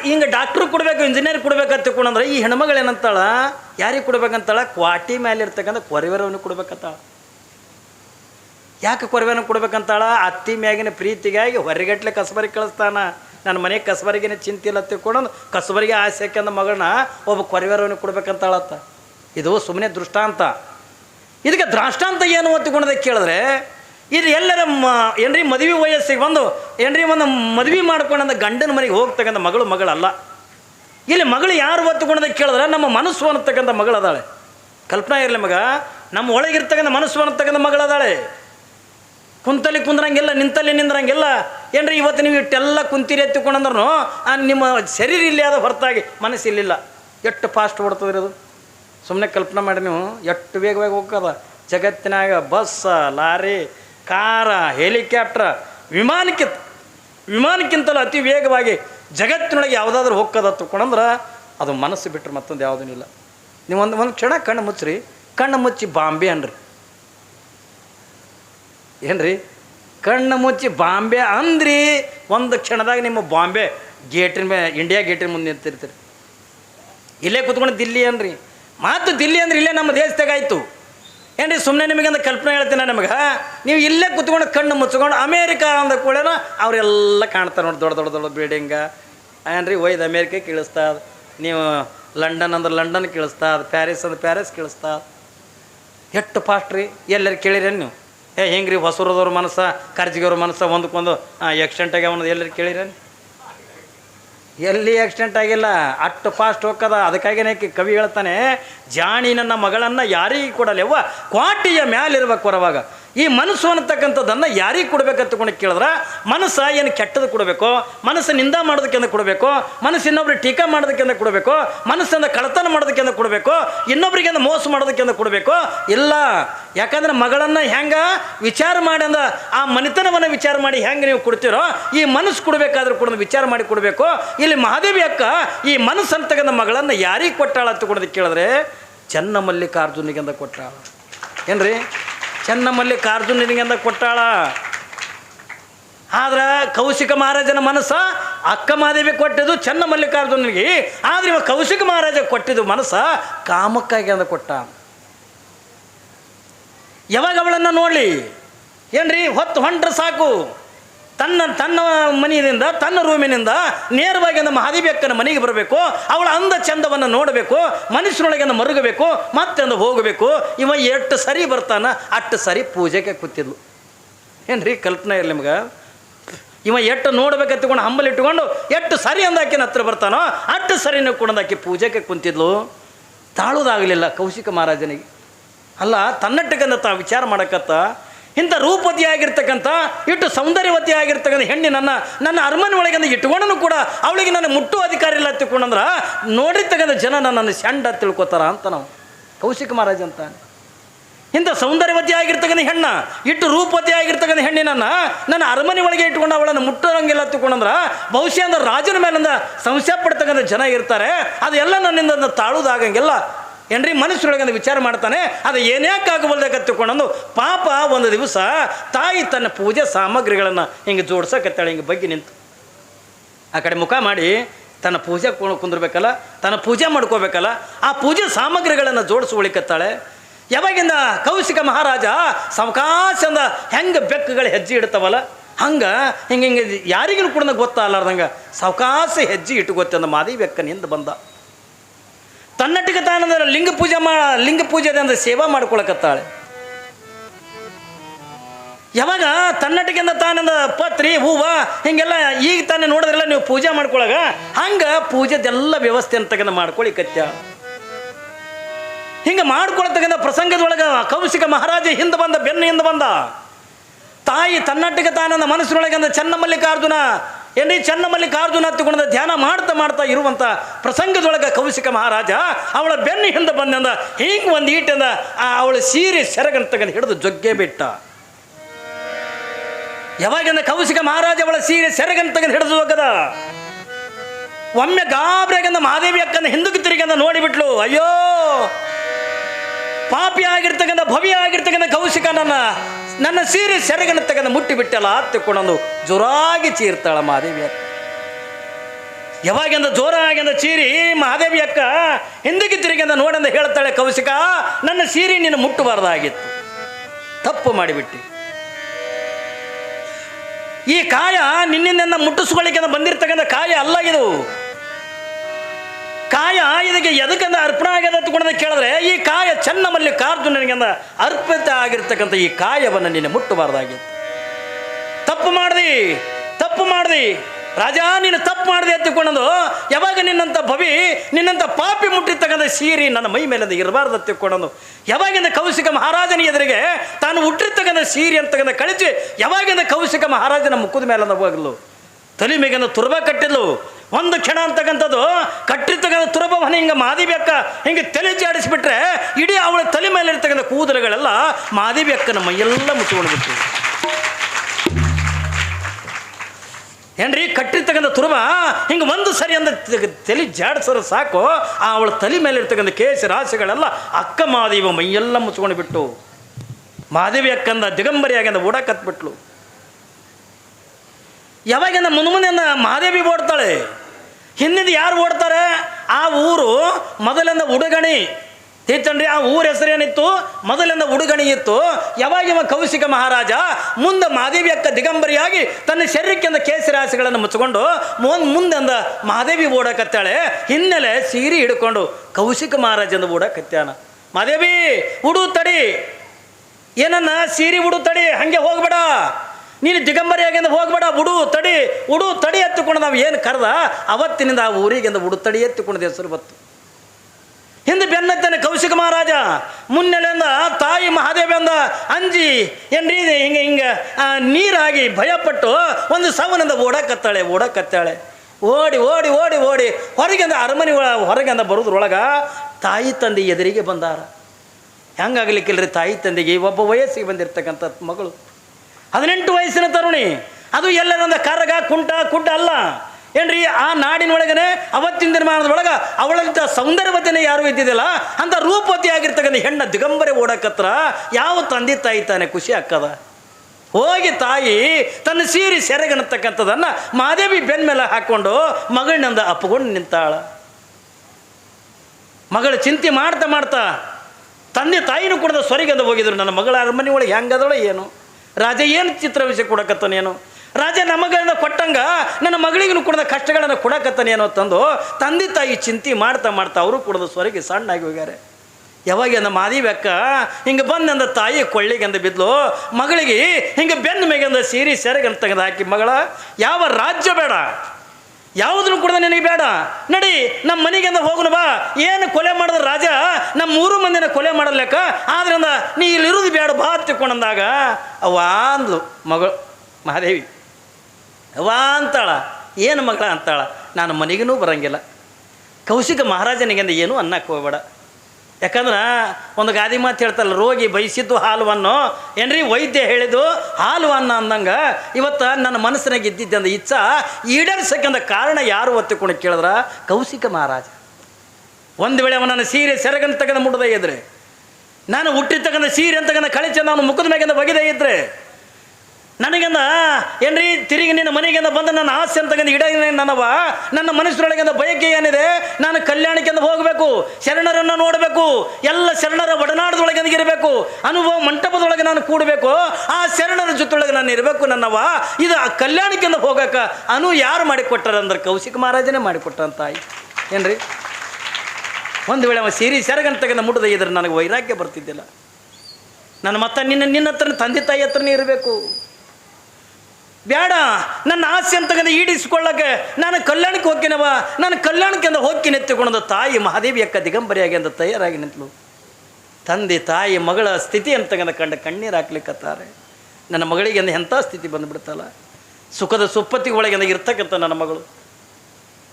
ಹಿಂಗೆ ಡಾಕ್ಟ್ರು ಕೊಡಬೇಕು ಇಂಜಿನಿಯರ್ ಕೊಡ್ಬೇಕಂತ ತಿಳ್ಕೊಂಡ್ರೆ ಈ ಹೆಣ್ಮಗಳು ಏನಂತಾಳ ಯಾರಿಗೆ ಕೊಡ್ಬೇಕಂತಾಳ? ಕ್ವಾಟಿ ಮೇಲೆ ಇರ್ತಕ್ಕಂಥ ಕೊರವೆರವನ್ನು ಕೊಡ್ಬೇಕಂತಾಳ. ಯಾಕೆ ಕೊರವೆನ ಕೊಡ್ಬೇಕಂತಾಳ? ಅತ್ತಿ ಮ್ಯಾಗಿನ ಪ್ರೀತಿಗಾಗಿ ಹೊರಗಟ್ಲೆ ಕಸಬರಿ ಕಳಿಸ್ತಾನ. ನನ್ನ ಮನೆ ಕಸಬರಿಗಿನ ಚಿಂತೆ ಇಲ್ಲ ತಿಳ್ಕೊಂಡು ಕಸಬರಿಗೆ ಆಸೆ ಹಾಕಂದ ಮಗಳನ್ನ ಒಬ್ಬ ಕೊರವೆರವನ್ನು ಕೊಡ್ಬೇಕಂತಾಳತ್ತ. ಇದು ಸುಮ್ಮನೆ ದೃಷ್ಟಾಂತ. ಇದಕ್ಕೆ ದೃಷ್ಟಾಂತ ಏನು ಒತ್ತುಕೊಂಡದ ಕೇಳಿದ್ರೆ ಇದು ಎಲ್ಲರ ಮ, ಏನ್ರಿ ಮದುವೆ ವಯಸ್ಸಿಗೆ ಬಂದು, ಏನ್ರಿ ಒಂದು ಮದುವೆ ಮಾಡ್ಕೊಂಡಂಥ ಗಂಡನ ಮನೆಗೆ ಹೋಗ್ತಕ್ಕಂಥ ಮಗಳು ಮಗಳಲ್ಲ. ಇಲ್ಲಿ ಮಗಳು ಯಾರು ಒತ್ತುಕೊಂಡದ ಕೇಳಿದ್ರೆ ನಮ್ಮ ಮನಸ್ಸು ಅನ್ನತಕ್ಕಂಥ ಮಗಳದಾಳೆ. ಕಲ್ಪನಾ ಇರಲಿ ಮಗ, ನಮ್ಮ ಒಳಗಿರ್ತಕ್ಕಂಥ ಮನಸ್ಸು ಅನ್ನತಕ್ಕಂಥ ಮಗಳದಾಳೆ. ಕುಂತಲ್ಲಿ ಕುಂದ್ರಂಗಿಲ್ಲ, ನಿಂತಲ್ಲಿ ನಿಂದ್ರಂಗಿಲ್ಲ. ಏನ್ರಿ ಇವತ್ತು ನೀವು ಇಟ್ಟೆಲ್ಲ ಕುಂತಿರಿ ಎತ್ತಿಕೊಂಡಂದ್ರೂ ನಿಮ್ಮ ಶರೀರ ಇಲ್ಲಿ ಆದ ಹೊರತಾಗಿ ಮನಸ್ಸು ಇಲ್ಲಿಲ್ಲ. ಎಷ್ಟು ಫಾಸ್ಟ್ ಓಡ್ತದ್ರಿ ಅದು? ಸುಮ್ಮನೆ ಕಲ್ಪನೆ ಮಾಡಿ ನೀವು, ಎಷ್ಟು ವೇಗವಾಗಿ ಹೋಗ್ತದ? ಜಗತ್ತಿನಾಗ ಬಸ್ ಲಾರಿ ಕಾರ, ಹೆಲಿಕ್ಯಾಪ್ಟ್ರ ವಿಮಾನಕ್ಕಿಂತ ವಿಮಾನಕ್ಕಿಂತಲೂ ಅತಿ ವೇಗವಾಗಿ ಜಗತ್ತಿನೊಳಗೆ ಯಾವುದಾದ್ರೂ ಹೋಗ್ಕದ ತಿಳ್ಕೊಂಡ್ರೆ ಅದು ಮನಸ್ಸು ಬಿಟ್ಟರೆ ಮತ್ತೊಂದು ಯಾವುದೂ ಇಲ್ಲ. ನೀವು ಒಂದು ಒಂದು ಕ್ಷಣ ಕಣ್ಣು ಮುಚ್ಚ್ರಿ. ಕಣ್ಣು ಮುಚ್ಚಿ ಬಾಂಬೆ ಅನ್ರಿ. ಏನ್ರಿ? ಕಣ್ಣು ಮುಚ್ಚಿ ಬಾಂಬೆ ಅಂದ್ರಿ. ಒಂದು ಕ್ಷಣದಾಗ ನಿಮ್ಮ ಬಾಂಬೆ ಗೇಟಿನ ಮೇ, ಇಂಡಿಯಾ ಗೇಟಿನ ಮುಂದೆ ನಿಂತಿರ್ತೀರಿ. ಇಲ್ಲೇ ಕೂತ್ಕೊಂಡು ದಿಲ್ಲಿ ಅನ್ರಿ ಮಾತು ದಿಲ್ಲಿ ಅಂದ್ರೆ ಇಲ್ಲೇ ನಮ್ಮ ದೇಶದಾಗ ಆಯಿತು. ಏನ್ರಿ ಸುಮ್ಮನೆ ನಿಮಗೆ ಕಲ್ಪನೆ ಹೇಳ್ತೀನಿ ನಿಮಗೆ? ನೀವು ಇಲ್ಲೇ ಕುತ್ಕೊಂಡು ಕಣ್ಣು ಮುಚ್ಕೊಂಡು ಅಮೇರಿಕಾ ಅಂದ ಕೂಡ ಅವರೆಲ್ಲ ಕಾಣ್ತಾರೆ ನೋಡಿ, ದೊಡ್ಡ ದೊಡ್ಡ ದೊಡ್ಡ ಬಿಲ್ಡಿಂಗ ಏನ್ರಿ, ಒಯ್ದು ಅಮೇರಿಕಾ ಕೇಳಿಸ್ತಾ ನೀವು ಲಂಡನ್ ಅಂದ್ರೆ ಲಂಡನ್ ಕೇಳಿಸ್ತಾ ಪ್ಯಾರಿಸ್ ಅಂದ್ರೆ ಪ್ಯಾರಿಸ್ ಕೇಳಿಸ್ತಾ ಎಷ್ಟು ಫಾಸ್ಟ್ ರೀ? ಎಲ್ಲರೂ ಕೇಳಿರೇನು ನೀವು? ಏ ಹೆಂಗೆ ರೀ ಹೊಸೂರದವ್ರ ಮನಸ್ಸ ಕರ್ಜಿಗವ್ರ ಮನಸ್ಸ ಒಂದಕ್ಕೊಂದು ಎಕ್ಸ್ಟೆಂಟಾಗಿ ಅವನದು ಎಲ್ಲರೂ ಕೇಳಿರೇನು? ಎಲ್ಲಿ ಆಕ್ಸಿಡೆಂಟ್ ಆಗಿಲ್ಲ ಅಷ್ಟು ಫಾಸ್ಟ್ ಹೋಗ್ತದ ಅದಕ್ಕಾಗಿನೇ ಕವಿ ಹೇಳ್ತಾನೆ, ಜಾಣಿ ನನ್ನ ಮಗಳನ್ನು ಯಾರಿಗೆ ಕೊಡಲೆವ್ವ, ಕ್ವಾಟಿಯ ಮ್ಯಾಲಿರ್ಬೇಕು ಹೊರವಾಗ ಈ ಮನಸ್ಸು ಅನ್ನತಕ್ಕಂಥದ್ದನ್ನು ಯಾರಿಗೆ ಕೊಡ್ಬೇಕಂತ ಕೊಂಡು ಕೇಳಿದ್ರೆ, ಮನಸ್ಸು ಏನು ಕೆಟ್ಟದ್ದು ಕೊಡಬೇಕು, ಮನಸ್ಸು ನಿಂದ ಮಾಡೋದಕ್ಕೆಂದು ಕೊಡಬೇಕು, ಮನಸ್ಸು ಇನ್ನೊಬ್ರಿಗೆ ಟೀಕಾ ಮಾಡೋದಕ್ಕೆಂದು ಕೊಡಬೇಕು ಮನಸ್ಸಿಂದ ಕಳತನ ಮಾಡೋದಕ್ಕೆಂದು ಕೊಡಬೇಕು ಇನ್ನೊಬ್ರಿಗೆಂದ ಮೋಸ ಮಾಡೋದಕ್ಕೆಂದು ಕೊಡಬೇಕು? ಇಲ್ಲ, ಯಾಕಂದ್ರೆ ಮಗಳನ್ನು ಹೆಂಗ ವಿಚಾರ ಮಾಡಂದ ಆ ಮನೆತನವನ್ನು ವಿಚಾರ ಮಾಡಿ ಹೆಂಗೆ ನೀವು ಕೊಡ್ತೀರೋ, ಈ ಮನಸ್ಸು ಕೊಡಬೇಕಾದ್ರೂ ಕೂಡ ವಿಚಾರ ಮಾಡಿ ಕೊಡಬೇಕು. ಇಲ್ಲಿ ಮಹಾದೇವಿ ಅಕ್ಕ ಈ ಮನಸ್ಸು ಅಂತಕ್ಕಂಥ ಮಗಳನ್ನು ಯಾರಿಗೆ ಕೊಟ್ಟಾಳ ಅಂತ ಕೊಡೋದಕ್ಕೆ ಕೇಳಿದ್ರೆ ಚೆನ್ನ ಮಲ್ಲಿಕಾರ್ಜುನಿಗೆಂದ ಕೊಟ್ಟಾಳ. ಏನ್ರಿ? ಚೆನ್ನ ನಿನಗೆಂದ ಕೊಟ್ಟಾಳ. ಆದ್ರೆ ಕೌಶಿಕ ಮಹಾರಾಜನ ಮನಸ್ಸ ಅಕ್ಕ ಮಹಾದೇವಿ ಕೊಟ್ಟಿದ್ದು ಚೆನ್ನ ಮಲ್ಲಿಕಾರ್ಜುನಿಗೆ ಆದ್ರೆ ಇವಾಗ ಕೌಶಿಕ ಮಹಾರಾಜ ಕೊಟ್ಟಿದ್ದು ಮನಸ್ಸ ಕಾಮಕ್ಕಾಗಿ ಅಂದ ಕೊಟ್ಟ. ಯಾವಾಗ ಅವಳನ್ನು ನೋಡಲಿ? ಏನ್ರಿ? ಹೊತ್ತು ಹೊಂಟ್ರೆ ಸಾಕು. ತನ್ನ ತನ್ನ ಮನೆಯಿಂದ, ತನ್ನ ರೂಮಿನಿಂದ ನೇರವಾಗಿ ಅಂದ ಮಹಾದೇವಿ ಮನೆಗೆ ಬರಬೇಕು. ಅವಳ ಅಂದ ಚಂದವನ್ನು ನೋಡಬೇಕು. ಮನಸ್ಸಿನೊಳಗೆ ಅಂದ ಮರುಗಬೇಕು. ಮತ್ತೆ ಅಂದ ಹೋಗಬೇಕು. ಇವ ಎಷ್ಟು ಸರಿ ಬರ್ತಾನ, ಅಷ್ಟು ಸರಿ ಪೂಜೆಗೆ ಕೂತಿದ್ಲು. ಏನ್ರಿ ಕಲ್ಪನೆ ಇರಲಿ ನಿಮ್ಗೆ? ಇವ ಎಷ್ಟು ನೋಡ್ಬೇಕು ತಗೊಂಡು ಹಂಬಲ್ ಇಟ್ಟುಕೊಂಡು ಎಷ್ಟು ಸರಿ ಅಂದಾಕಿನ ಹತ್ರ ಬರ್ತಾನೋ, ಅಷ್ಟು ಸರಿನ ಕೊಡೋದಾಕಿ ಪೂಜೆಗೆ ಕುಂತಿದ್ಲು. ತಾಳೋದಾಗಲಿಲ್ಲ ಕೌಶಿಕ ಮಹಾರಾಜನಿಗೆ. ಅಲ್ಲ ತನ್ನಟ್ಟಕ್ಕಂದ ತಾ ವಿಚಾರ ಮಾಡಕತ್ತ? ಇಂಥ ರೂಪತಿಯಾಗಿರ್ತಕ್ಕಂಥ ಇಟ್ಟು ಸೌಂದರ್ಯವತಿಯಾಗಿರ್ತಕ್ಕಂಥ ಆಗಿರ್ತಕ್ಕಂಥ ಹೆಣ್ಣಿನನ್ನ ನನ್ನ ಅರಮನೆ ಒಳಗಿಂದ ಇಟ್ಟುಕೊಂಡನು ಕೂಡ ಅವಳಿಗೆ ನನ್ನ ಮುಟ್ಟು ಅಧಿಕಾರ ಇಲ್ಲ ತಿಳ್ಕೊಂಡಂದ್ರೆ ನೋಡಿರ್ತಕ್ಕಂಥ ಜನ ನನ್ನನ್ನು ಸೆಂಡ ತಿಳ್ಕೊತಾರ ಅಂತ ನಾವು. ಕೌಶಿಕ ಮಹಾರಾಜ್ ಅಂತ ಇಂಥ ಸೌಂದರ್ಯವತಿ ಆಗಿರ್ತಕ್ಕಂಥ ಹೆಣ್ಣ, ಇಟ್ಟು ರೂಪತಿ ಆಗಿರ್ತಕ್ಕಂಥ ಹೆಣ್ಣಿನನ್ನು ನನ್ನ ಅರಮನೆ ಒಳಗೆ ಇಟ್ಕೊಂಡು ಅವಳನ್ನು ಮುಟ್ಟೋಂಗಿಲ್ಲ ತಿಳ್ಕೊಂಡಂದ್ರೆ ಬಹುಶಃ ಅಂದ್ರೆ ರಾಜನ ಮೇಲಿಂದ ಸಂಶಯ ಪಡ್ತಕ್ಕಂಥ ಜನ ಇರ್ತಾರೆ. ಅದೆಲ್ಲ ನನ್ನಿಂದ ತಾಳುದಾಗಂಗಿಲ್ಲ ಏನ್ರಿ ಮನಸ್ಸೊಳಗೆ ವಿಚಾರ ಮಾಡ್ತಾನೆ, ಅದು ಏನ್ಯಾಕೆ ಆಗಬಲ್ದಾಗ ತಿಳ್ಕೊಂಡು ಪಾಪ ಒಂದು ದಿವಸ ತಾಯಿ ತನ್ನ ಪೂಜೆ ಸಾಮಗ್ರಿಗಳನ್ನು ಹಿಂಗೆ ಜೋಡ್ಸಕತ್ತಾಳೆ ಹಿಂಗೆ ಬಗ್ಗೆ ನಿಂತು. ಆ ಕಡೆ ಮುಖ ಮಾಡಿ, ತನ್ನ ಪೂಜೆ ಕುಂದಿರ್ಬೇಕಲ್ಲ, ತನ್ನ ಪೂಜೆ ಮಾಡ್ಕೋಬೇಕಲ್ಲ, ಆ ಪೂಜೆ ಸಾಮಗ್ರಿಗಳನ್ನು ಜೋಡಿಸ್ಕೊಳಿಕತ್ತಾಳೆ ಯಾವಾಗಿಂದ ಕೌಶಿಕ ಮಹಾರಾಜ ಸಾವಕಾಶಂದ ಹೆಂಗೆ ಬೆಕ್ಕುಗಳು ಹೆಜ್ಜೆ ಇಡ್ತಾವಲ್ಲ, ಹಂಗೆ ಹಿಂಗೆ ಹಿಂಗೆ ಯಾರಿಗೂ ಕೂಡ ಗೊತ್ತಾಗಲಾರ್ದಂಗೆ ಸಾವಕಾಶ ಹೆಜ್ಜೆ ಇಟ್ಟು ಗೊತ್ತಂದ ಮಾದಿ ಬೆಕ್ಕನಿಂದ ಬಂದ. ತನ್ನಟ್ಟಿಗೆ ತಾನಂದ್ರೆ ಲಿಂಗ ಪೂಜೆ ಮಾ, ಲಿಂಗ ಪೂಜೆದಿಂದ ಸೇವಾ ಮಾಡ್ಕೊಳಕತ್ತಾಳೆ. ಯಾವಾಗ ತನ್ನಟಿಗೆಂದ ತಾನಂದ ಪತ್ರಿ, ಹೂವ, ಹಿಂಗೆಲ್ಲ ಈಗ ತಾನೇ ನೋಡಿದ್ರೆಲ್ಲ ನೀವು ಪೂಜೆ ಮಾಡ್ಕೊಳಗ, ಹಂಗೆ ಪೂಜೆದೆಲ್ಲ ವ್ಯವಸ್ಥೆ ಅಂತಕ್ಕಂಥ ಮಾಡ್ಕೊಳ್ಳಿ ಕತ್ಯ ಹಿಂಗೆ ಮಾಡ್ಕೊಳತಕ್ಕಂಥ ಪ್ರಸಂಗದೊಳಗೆ ಕೌಶಿಕ ಮಹಾರಾಜ ಹಿಂದೆ ಬಂದ, ಬೆನ್ನ ಹಿಂದೆ ಬಂದ. ತಾಯಿ ತನ್ನಟ್ಟಿಗೆ ತಾನಂದ ಮನಸ್ಸಿನೊಳಗೆ ಅಂದ ಚೆನ್ನಮಲ್ಲಿಕಾರ್ಜುನ ಏನ್ರಿ ಚನ್ನಮಲ್ಲಿಕಾರ್ಜುನ ಹತ್ತಿಕೊಂಡ ಧ್ಯಾನ ಮಾಡ್ತಾ ಮಾಡ್ತಾ ಇರುವಂಥ ಪ್ರಸಂಗದೊಳಗೆ ಕೌಶಿಕ ಮಹಾರಾಜ ಅವಳ ಬೆನ್ನ ಹಿಂದೆ ಬಂದಂದ, ಹಿಂಗೆ ಒಂದು ಈಟಿಂದ ಆ ಅವಳ ಸೀರೆ ಸೆರಗಂತಕ್ಕಂಥ ಹಿಡಿದು ಜೊಗ್ಗೆ ಬಿಟ್ಟ. ಯಾವಾಗಿಂದ ಕೌಶಿಕ ಮಹಾರಾಜ ಅವಳ ಸೀರೆ ಸೆರಗನ್ ತಗೊಂಡು ಹಿಡಿದು ಹೋಗದ? ಒಮ್ಮೆ ಗಾಬ್ರೆಗಂದ ಮಹಾದೇವಿ ಅಕ್ಕನ ಹಿಂದಕ್ಕೆ ತಿರುಗಂದ ನೋಡಿಬಿಟ್ಲು ಅಯ್ಯೋ, ಪಾಪಿ ಆಗಿರ್ತಕ್ಕಂಥ ಭವ್ಯ ಆಗಿರ್ತಕ್ಕಂಥ ಕೌಶಿಕ ನನ್ನ ಸೀರೆ ಸೆರಗನ್ನು ತೆಗೆದು ಮುಟ್ಟಿ ಬಿಟ್ಟಲ್ಲ ಹತ್ತಿಕೊಂಡೊಂದು ಜೋರಾಗಿ ಚೀರ್ತಾಳ ಮಹಾದೇವಿ ಅಕ್ಕ ಯಾವಾಗಿಂದ ಜೋರಾಗಿಂದ ಚೀರಿ ಮಹಾದೇವಿ ಅಕ್ಕ, ಹಿಂದಕ್ಕೆ ತಿರುಗಿಂದ ನೋಡಂದ ಹೇಳ್ತಾಳೆ ಕೌಶಿಕ, ನನ್ನ ಸೀರೆ ನೀನು ಮುಟ್ಟಬಾರ್ದಾಗಿತ್ತು. ತಪ್ಪು ಮಾಡಿಬಿಟ್ಟು. ಈ ಕಾಯ ನಿನ್ನಿಂದ ಮುಟ್ಟಿಸ್ಕೊಳ್ಳಿಕ್ಕೆ ಬಂದಿರ್ತಕ್ಕಂಥ ಕಾಯ ಅಲ್ಲ ಇದು. ಕಾಯ ಇದಕ್ಕೆ ಎದಕ್ಕಂದ ಅರ್ಪಣ ಆಗ್ಯದ ಅಂತ ಕೇಳಿದ್ರೆ, ಈ ಕಾಯ ಚೆನ್ನ ಮಲ್ಲಿಕಾರ್ಜುನನಿಗೆಂದ ಅರ್ಪಿತ ಆಗಿರ್ತಕ್ಕಂಥ ಈ ಕಾಯವನ್ನು ನೀನು ಮುಟ್ಟಬಾರ್ದಾಗಿತ್ತು ತಪ್ಪು ಮಾಡ್ದಿ ತಪ್ಪು ಮಾಡ್ದಿ. ರಾಜ, ನೀನು ತಪ್ಪು ಮಾಡಿದೆ ಎತ್ತಿಕೊಂಡು ಯಾವಾಗ ನಿನ್ನಂಥ ಭವಿ ನಿನ್ನಂಥ ಪಾಪಿ ಮುಟ್ಟಿರ್ತಕ್ಕಂಥ ಸೀರಿ ನನ್ನ ಮೈ ಮೇಲೆ ಇರಬಾರ್ದು ಎತ್ತಿಕೊಂಡು ಯಾವಾಗಿಂದ ಕೌಶಿಕ ಮಹಾರಾಜನ ಎದುರಿಗೆ ತಾನು ಹುಟ್ಟಿರ್ತಕ್ಕಂಥ ಸೀರೆ ಅಂತಕ್ಕಂಥ ಕಳಿಸಿ ಯಾವಾಗಿಂದ ಕೌಶಿಕ ಮಹಾರಾಜನ ಮುಖದ ಮೇಲೆ ಹೋಗಲು? ತಲೆ ಮೇಗಿಂದ ತುರ್ಬ ಕಟ್ಟಿದ್ಲು. ಒಂದು ಕ್ಷಣ ಅಂತಕ್ಕಂಥದ್ದು ಕಟ್ಟಿರ್ತಕ್ಕಂಥ ತುರಬವನ ಹಿಂಗೆ ಮಾದಿಬೇಕ ಹಿಂಗೆ ತಲೆ ಜಾಡಿಸ್ಬಿಟ್ರೆ ಇಡೀ ಅವಳ ತಲೆ ಮೇಲೆ ಇರ್ತಕ್ಕಂಥ ಕೂದಲುಗಳೆಲ್ಲ ನಮ್ಮ ಮೈಯೆಲ್ಲ ಮುಚ್ಚಿಕೊಂಡು ಬಿಟ್ಟು ಏನ್ರಿ? ಕಟ್ಟಿರ್ತಕ್ಕಂಥ ತುರುಬ ಹಿಂಗೆ ಒಂದು ಸರಿ ಅಂದ ತಲೆ ಜಾಡಿಸೋರು ಸಾಕು, ಆ ಅವಳ ತಲೆ ಮೇಲೆ ಇರ್ತಕ್ಕಂಥ ರಾಶಿಗಳೆಲ್ಲ ಅಕ್ಕ ಮಾದೇವ ಮೈಯೆಲ್ಲ ಮುಚ್ಕೊಂಡು ಬಿಟ್ಟು ಮಾದೇವಿ ಅಕ್ಕಂದ ದಿಗಂಬರಿಯಾಗಿಂದ ಓಡಾಕತ್ಬಿಟ್ಲು ಯಾವಾಗಿಂದ ಮುಂದೆ ಮುಂದೆ ಮಾದೇವಿ ಓಡ್ತಾಳೆ? ಹಿಂದಿಂದ ಯಾರು ಓಡ್ತಾರೆ? ಆ ಊರು ಮೊದಲಿಂದ ಉಡುಗಣಿ. ತೀರ್ಥಂಡ್ರಿ ಆ ಊರ ಹೆಸರೇನಿತ್ತು? ಮೊದಲಿಂದ ಉಡುಗಣಿ ಇತ್ತು. ಯಾವಾಗ ಇವ ಕೌಶಿಕ ಮಹಾರಾಜ? ಮುಂದೆ ಮಹಾದೇವಿ ಅಕ್ಕ ದಿಗಂಬರಿಯಾಗಿ ತನ್ನ ಶರೀರಕ್ಕಿಂದ ಕೇಸರಾಸಿಗಳನ್ನು ಮುಚ್ಚಿಕೊಂಡು ಮುಂದೆ ಮುಂದೆಂದ ಮಹಾದೇವಿ ಓಡಕತ್ತಾಳೆ. ಹಿನ್ನೆಲೆ ಸೀರೆ ಹಿಡ್ಕೊಂಡು ಕೌಶಿಕ ಮಹಾರಾಜಂದು ಓಡಕತ್ತಾನ. ಮಹಾದೇವಿ, ಉಡು ತಡಿ. ಏನನ್ನ? ಸೀರೆ ಉಡು ತಡಿ. ಹಂಗೆ ಹೋಗ್ಬೇಡ. ನೀನು ದಿಗಂಬರಿಯಾಗಿಂದ ಹೋಗ್ಬೇಡ, ಉಡು, ತಡಿ ಉಡು, ತಡಿ ಎತ್ತುಕೊಂಡು ನಾವು ಏನು ಕರೆದ? ಅವತ್ತಿನಿಂದ ಆ ಊರಿಗಿಂದ ಉಡು, ತಡಿ ಎತ್ತುಕೊಂಡು ಹೆಸರು ಬತ್ತು ಹಿಂದೆ ಬೆನ್ನತ್ತೇನೆ ಕೌಶಿಕ ಮಹಾರಾಜ ಮುನ್ನೆಲೆಯಿಂದ ತಾಯಿ ಮಹಾದೇವ ಅಂದ, ಅಂಜಿ, ಏನ್ರಿ ಹಿಂಗೆ ಹಿಂಗೆ ನೀರಾಗಿ ಭಯಪಟ್ಟು ಒಂದು ಸವನಿಂದ ಓಡಕತ್ತಾಳೆ ಓಡಕತ್ತಾಳೆ. ಓಡಿ ಓಡಿ ಓಡಿ ಓಡಿ ಹೊರಗಿಂದ ಅರಮನೆ ಒಳ ಹೊರಗಿಂದ ಬರೋದ್ರೊಳಗ ತಾಯಿ ತಂದೆ ಎದುರಿಗೆ ಬಂದಾರ. ಹೆಂಗಾಗಲಿಕ್ಕಿಲ್ಲರಿ ತಾಯಿ ತಂದೆಗೆ? ಒಬ್ಬ ವಯಸ್ಸಿಗೆ ಬಂದಿರ್ತಕ್ಕಂಥ ಮಗಳು. ಹದಿನೆಂಟು ವಯಸ್ಸಿನ ತರುಣಿ. ಅದು ಎಲ್ಲರಂದ ಕರಗ, ಕುಂಟ, ಕುಡ್ಡ ಅಲ್ಲ. ಏನ್ರಿ, ಆ ನಾಡಿನೊಳಗನೆ, ಅವತ್ತಿನ ದಿನಮಾನದೊಳಗೆ ಅವಳಂತ ಸೌಂದರ್ಯವತೆ ಯಾರು ಇದ್ದಿದ್ದಿಲ್ಲ? ಅಂತ ರೂಪವತಿ ಆಗಿರ್ತಕ್ಕಂಥ ಹೆಣ್ಣ ದಿಗಂಬರೆ ಓಡಕತ್ರ ಯಾವ ತಂದೆ ತಾಯಿ ತಾನೆ ಖುಷಿ ಆಗ್ತದ? ಹೋಗಿ ತಾಯಿ, ತನ್ನ ಸೀರೆ ಸೆರೆಗನ್ನತಕ್ಕಂಥದ್ದನ್ನು ಮಾದೇವಿ ಬೆನ್ನ ಮೇಲೆ ಹಾಕ್ಕೊಂಡು ಮಗಳನ್ನಂದ ಅಪ್ಪಗೊಂಡು ನಿಂತಾಳ. ಮಗಳು ಚಿಂತೆ ಮಾಡ್ತಾ ಮಾಡ್ತಾ ತಂದೆ ತಾಯಿನೂ ಕೂಡ ಸ್ವರಿಗಂದ ಹೋಗಿದ್ರು. ನನ್ನ ಮಗಳ ಅರಮನೆ ಒಳಗೆ ಹೆಂಗದಳ ಏನು? ರಾಜ ಏನು ಚಿತ್ರ ವಿಷಯ ಕೊಡಕತ್ತಾನೇನು ರಾಜ ನಮಗಳನ್ನ ಕೊಟ್ಟಂಗ ನನ್ನ ಮಗಳಿಗೂ ಕೂಡ ಕಷ್ಟಗಳನ್ನು ಕೊಡಕತ್ತಾನೇನೋ ತಂದು ತಂದೆ ತಾಯಿ ಚಿಂತೆ ಮಾಡ್ತಾ ಮಾಡ್ತಾ ಅವರು ಕೂಡ ಸ್ವರಿಗೆ ಸಣ್ಣಾಗಿ ಹೋಗ್ಯಾರೆ. ಯಾವಾಗ ಅಂದ ಬೆಕ್ಕ ಹಿಂಗೆ ಹಿಂಗೆ ಬಂದಂದ ತಾಯಿ ಕೊಳ್ಳಿಗೆಂದ ಬಿದ್ಲು, ಮಗಳಿಗೆ ಹಿಂಗೆ ಬೆನ್ನ ಮೇಗಂದ ಸೀರೆ ಸೆರೆಗಂತ ತೆಗೆದು ಹಾಕಿ, ಮಗಳ, ಯಾವ ರಾಜ್ಯ ಬೇಡ. ಯಾವುದನ್ನು ಕೂಡ ನಿನಗೆ ಬೇಡ? ನಡಿ, ನಮ್ಮ ಮನೆಗೆಂದ ಹೋಗುನು ಬಾ. ಏನು ಕೊಲೆ ಮಾಡಿದ ರಾಜ? ನಮ್ಮ ಮೂರು ಮಂದಿನ ಕೊಲೆ ಮಾಡಲೆಕ್ಕ ಆದ್ರಿಂದ ನೀ ಇಲ್ಲಿರೋದು ಬೇಡ ಬಾ ತಿಳ್ಕೊಂಡಂದಾಗ ಅವ್ವ ಅಂದ್ಲು ಮಗಳು, ಮಹಾದೇವಿ. ಅವ್ವ ಅಂತಾಳ, ಏನು ಮಗಳ ಅಂತಾಳ? ನಾನು ಮನೆಗೂ ಬರಂಗಿಲ್ಲ. ಕೌಶಿಕ ಮಹಾರಾಜನಿಗೆಂದ ಏನೂ ಅನ್ನಕ್ಕೆ ಹೋಗ್ಬೇಡ. ಯಾಕಂದ್ರೆ ಒಂದು ಗಾದಿ ಮಾತು ಹೇಳ್ತಲ್ಲ, ರೋಗಿ ಬಯಸಿದ್ದು ಹಾಲುವನ್ನು. ಏನ್ರಿ ವೈದ್ಯ ಹೇಳಿದ್ದು ಹಾಲು ಅನ್ನ ಅಂದಂಗೆ ಇವತ್ತು ನನ್ನ ಮನಸ್ಸಿನಾಗ ಇದ್ದಿದ್ದಂದ ಇಚ್ಛ ಈಡೇರಿಸಕ್ಕಂದ ಕಾರಣ ಯಾರು ಒತ್ತಿಕೊಂಡು ಕೇಳಿದ್ರ ಕೌಶಿಕ ಮಹಾರಾಜ. ಒಂದು ವೇಳೆ ಅವನನ್ನು ಸೀರೆ ಸೆರಗನ್ನು ತೆಗೆದು ಮುಟ್ಟದೇ ಇದ್ರೆ, ನಾನು ಹುಟ್ಟಿರ್ತಕ್ಕಂಥ ಸೀರೆ ಅಂತಕ್ಕಂಥ ಕಳಿಚ ನಾನು ಮುಖದ ಮ್ಯಾಗಿಂದ ಬಗೆದೇ ಇದ್ರೆ ನನಗೆಂದ, ಏನ್ರಿ, ತಿರುಗಿ ನಿನ್ನ ಮನೆಗೆಂದ ಬಂದ ನನ್ನ ಆಸೆ ಅಂತಕ್ಕಂಥ ಇಡ ನನ್ನವ ನನ್ನ ಮನಸ್ಸಿನೊಳಗಿಂದ ಬಯಕೆ ಏನಿದೆ, ನಾನು ಕಲ್ಯಾಣಕ್ಕೆಂದ ಹೋಗಬೇಕು, ಶರಣರನ್ನು ನೋಡಬೇಕು, ಎಲ್ಲ ಶರಣರ ಒಡನಾಡದೊಳಗಿಂದ ಇರಬೇಕು, ಅನುಭವ ಮಂಟಪದೊಳಗೆ ನಾನು ಕೂಡಬೇಕು, ಆ ಶರಣರ ಜೊತೆಯೊಳಗೆ ನಾನು ಇರಬೇಕು ನನ್ನವ ಇದು ಆ ಕಲ್ಯಾಣಕ್ಕೆಂದ ಹೋಗಕ್ಕೆ ಅನು ಯಾರು ಮಾಡಿಕೊಟ್ಟಾರಂದ್ರೆ ಕೌಶಿಕ ಮಹಾರಾಜನೇ ಮಾಡಿಕೊಟ್ಟಂತ ಏನ್ರಿ? ಒಂದು ವೇಳೆ ಅವ ಸೀರಿ ಸೆರಗಂತಗಂದ ಮುಟ್ಟದ ಇದ್ರೆ ನನಗೆ ವೈರಾಗ್ಯ ಬರ್ತಿದ್ದಿಲ್ಲ. ನನ್ನ ಮತ್ತೆ ನಿನ್ನ ನಿನ್ನ ಹತ್ರ ತಂದೆ ತಾಯಿ ಹತ್ರನೇ ಇರಬೇಕು. ಬೇಡ ನನ್ನ ಆಸೆ ಅಂತಕ್ಕಂಥ ಈಡಿಸ್ಕೊಳ್ಳಕ್ಕೆ ನಾನು ಕಲ್ಯಾಣಕ್ಕೆ ಹೋಗ್ತೀನವ ನಾನು ಕಲ್ಯಾಣಕ್ಕೆ ಅಂತ ಹೋಗ್ತೀನಿ ಎತ್ತಿಕೊಂಡು ತಾಯಿ ಮಹಾದೇವಿ ಅಕ್ಕ ದಿಗಂಬರಿಯಾಗಿ ಅಂತ ತಯಾರಾಗಿ ನಿಂತಲು. ತಂದೆ, ತಾಯಿ, ಮಗಳ ಸ್ಥಿತಿ ಅಂತಕ್ಕಂಥ ಕಂಡ ಕಣ್ಣೀರು ಹಾಕ್ಲಿಕ್ಕತ್ತಾರೆ. ನನ್ನ ಮಗಳಿಗೆ ಅಂದ ಎಂಥ ಸ್ಥಿತಿ ಬಂದುಬಿಡ್ತಲ್ಲ? ಸುಖದ ಸುಪ್ಪತ್ತಿ ಒಳಗಿಂದ ಇರ್ತಕ್ಕಂಥ ನನ್ನ ಮಗಳು.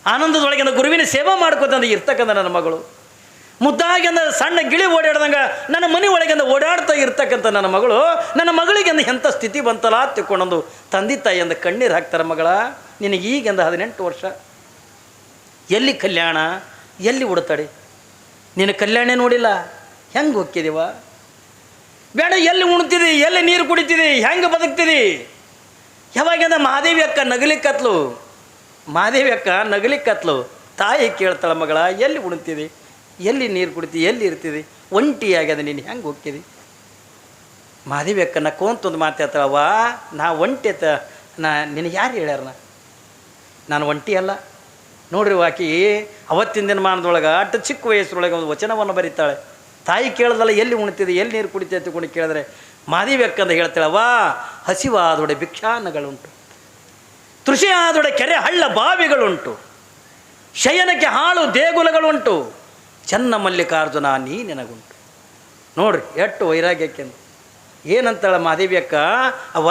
ಆನಂದದೊಳಗಿಂದ ಗುರುವಿನ ಸೇವಾ ಮಾಡ್ಕೋತಂದ ಇರ್ತಕ್ಕಂಥ ನನ್ನ ಮಗಳು. ಮುದ್ದಾಗಿಂದ ಸಣ್ಣ ಗಿಳಿ ಓಡಾಡ್ದಂಗೆ ನನ್ನ ಮನೆ ಒಳಗಿಂದ ಓಡಾಡ್ತಾ ಇರ್ತಕ್ಕಂಥ ನನ್ನ ಮಗಳು, ನನ್ನ ಮಗಳಿಗೆಂದ ಎಂಥ ಸ್ಥಿತಿ ಬಂತಲ್ಲ ತಿಳ್ಕೊಂಡೊಂದು ತಂದೆ ತಾಯಿಯಿಂದ ಕಣ್ಣೀರು ಹಾಕ್ತಾರೆ ಮಗಳ, ನಿನಗೆ ಈಗೆಂದ ಹದಿನೆಂಟು ವರ್ಷ. ಎಲ್ಲಿ ಕಲ್ಯಾಣ, ಎಲ್ಲಿ ಉಡ್ತಾಳೆ ನಿನ್ನ ಕಲ್ಯಾಣ ನೋಡಿಲ್ಲ, ಹೆಂಗೆ ಹೋಗ್ತಿದ್ದೀವ ಬೇಡ, ಎಲ್ಲಿ ಉಣ್ತಿದಿ, ಎಲ್ಲಿ ನೀರು ಕುಡಿತಿದಿ, ಹೆಂಗೆ ಬದುಕ್ತಿದಿ? ಯಾವಾಗಿಂದ ಮಹಾದೇವಿ ಅಕ್ಕ ನಗಲಿಕ್ಕತ್ಲು ಮಹಾದೇವಿ ಅಕ್ಕ ನಗಲಿಕ್ಕತ್ಲು ತಾಯಿ ಕೇಳ್ತಾಳೆ ಮಗಳ, ಎಲ್ಲಿ ಉಣ್ತಿದಿ? ಎಲ್ಲಿ ನೀರು ಕುಡಿತಿ, ಎಲ್ಲಿ ಇರ್ತೀವಿ ಒಂಟಿಯಾಗಿ ಅದು ನೀನು ಹೆಂಗೆ ಹೋಗ್ತಿದಿ ಮಾದಿಬೇಕ ನಕ್ಕೊಂತೊಂದು ಮಾತಾಡ್ತಾಳವ್ವ ನಾ ಒಂಟಿ ಅತ್ತ ನಾ, ನಿನಗೆ ಯಾರು ಹೇಳ್ಯಾರ ನಾ ನಾನು ಒಂಟಿ ಅಲ್ಲ. ನೋಡ್ರಿ ಆಕಿ, ಅವತ್ತಿನ ದಿನಮಾನದೊಳಗೆ ಅಟ್ಟ ಚಿಕ್ಕ ವಯಸ್ಸಿನೊಳಗೆ ಒಂದು ವಚನವನ್ನು ಬರೀತಾಳೆ. ತಾಯಿ ಕೇಳ್ದಲ್ಲ, ಎಲ್ಲಿ ಉಣ್ತಿದೆ ಎಲ್ಲಿ ನೀರು ಕುಡಿತೈತೆ ಕುಣಿ ಕೇಳಿದ್ರೆ ಮಾದೇವಿ ಹೇಳ್ತಾಳೆ ಹೇಳ್ತಾಳವ್ವ ಹಸಿವಾದೊಡೆ ಭಿಕ್ಷಾನಗಳುಂಟು. ತೃಷಿಯಾದೊಡೆ ಕೆರೆ ಹಳ್ಳ ಬಾವಿಗಳುಂಟು. ಶಯನಕ್ಕೆ ಹಾಳು ದೇಗುಲಗಳುಂಟು. ಚನ್ನ ಮಲ್ಲಿಕಾರ್ಜುನ ನೀ ನಿನಗುಂಟು. ನೋಡ್ರಿ ಎಷ್ಟು ವೈರಾಗ್ಯಕ್ಕೆ ಏನಂತಾಳೆ ಮಾದೇವಿ ಅಕ್ಕ ಅವ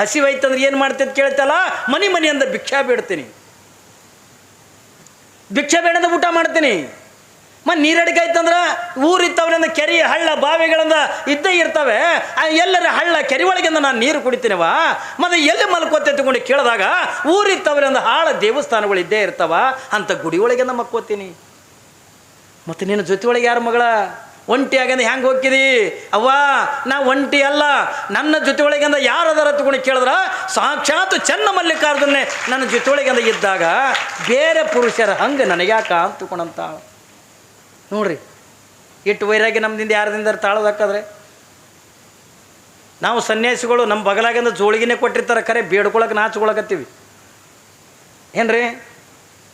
ಹಸಿವಾಯ್ತಂದ್ರೆ ಏನು ಮಾಡ್ತೈತೆ ಕೇಳ್ತಲ್ಲ, ಮನೆ ಅಂದ ಭಿಕ್ಷಾ ಬೇಡ್ತೀನಿ. ಭಿಕ್ಷಾ ಬೇಡದ ಊಟ ಮಾಡ್ತೀನಿ. ಮತ್ತು ನೀರಡಿಕೆ ಆಯ್ತಂದ್ರೆ ಊರಿತ್ತವ್ರಿಂದ ಕೆರೆ ಹಳ್ಳ ಬಾವಿಗಳಿಂದ ಇದ್ದೇ ಇರ್ತವೆ. ಎಲ್ಲರ ಹಳ್ಳ ಕೆರೆ ಒಳಗಿಂದ ನಾನು ನೀರು ಕುಡಿತೀನವ ಮತ್ತು ಎಲ್ಲಿ ಮಲ್ಕೋತೆ ತಗೊಂಡು ಕೇಳಿದಾಗ ಊರಿತ್ತವ್ರಿಂದ ಹಾಳ ದೇವಸ್ಥಾನಗಳು ಇದ್ದೇ ಇರ್ತವ. ಅಂತ ಗುಡಿ ಒಳಗಿಂದ ಮಕ್ಕೋತೀನಿ ಮತ್ತು ನಿನ್ನ ಒಳಗೆ ಯಾರು ಮಗಳ? ಒಂಟಿ ಹೆಂಗೆ ಹೋಗ್ತಿದಿ ಅವ್ವ, ನಾ ಒಂಟಿ ಅಲ್ಲ. ನನ್ನ ಜೊತೆ ಒಳಗಿಂದ ಯಾರು ಅದರ ತಗೊಂಡು ಕೇಳಿದ್ರ? ಸಾಕ್ಷಾತ್ ಚೆನ್ನ ಮಲ್ಲಿಕಾರ್ಜುನೇ ನನ್ನ ಜೊತೆ ಒಳಗಿಂದ ಇದ್ದಾಗ ಬೇರೆ ಪುರುಷರ ಹಂಗೆ ನನಗ್ಯಾಕ ಅಂತಕೊಂಡಂತ ನೋಡ್ರಿ, ಇಟ್ಟು ವೈರಾಗಿ ನಮ್ದಿಂದ ಯಾರದಿಂದ ತಾಳೋದಕ್ಕಾದ್ರೆ ನಾವು ಸನ್ಯಾಸಿಗಳು, ನಮ್ಮ ಬಗಲಾಗಿಂದ ಜೋಳಿಗೆನೇ ಕೊಟ್ಟಿರ್ತಾರೆ ಖರೆ ಬೇಡ್ಕೊಳಕ್ಕೆ ನಾಚ್ಕೊಳಕತ್ತೀವಿ. ಏನ್ರಿ?